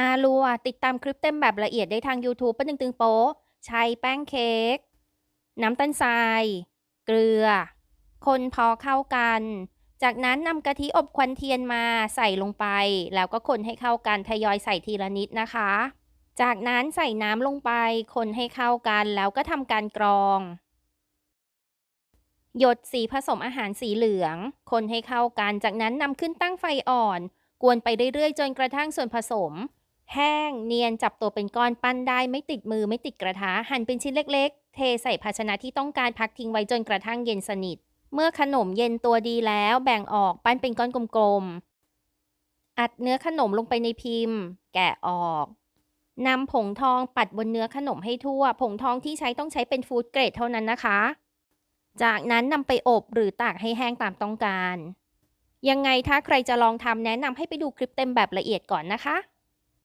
อาลัว ติดตามคลิปเต็มแบบละเอียดได้ทาง YouTube ป้าตึงตึงโป๊ะใช้แป้งเค้ก น้ำตาลทราย เกลือ คนพอเข้ากัน จากนั้นนำกะทิอบควันเทียนมาใส่ลงไป แล้วก็คนให้เข้ากันทยอยใส่ทีละนิดนะคะ จากนั้นใส่น้ำลงไป คนให้เข้ากันแล้วก็ทำการกรองหยดสีผสมอาหารสีเหลือง คนให้เข้ากัน จากนั้นนำขึ้นตั้งไฟอ่อน กวนไปเรื่อยๆ จนกระทั่งส่วนผสม แห้งเนียนจับตัวเป็นก้อนปั้นได้ไม่ติดมือไม่ติดกระทะหั่นเป็นชิ้นเล็ก ๆ เทใส่ภาชนะที่ต้องการพักทิ้งไว้จนกระทั่งเย็นสนิท เมื่อขนมเย็นตัวดีแล้วแบ่งออกปั้นเป็นก้อนกลมๆ อัดเนื้อขนมลงไปในพิมพ์ แกะออกนำผงทองปัดบนเนื้อขนมให้ทั่ว ผงทองที่ใช้ต้องใช้เป็นฟู้ดเกรดเท่านั้นนะคะ จากนั้นนำไปอบหรือตากให้แห้งตามต้องการ ยังไงถ้าใครจะลองทำแนะนำให้ไปดูคลิปเต็มแบบละเอียดก่อนนะคะ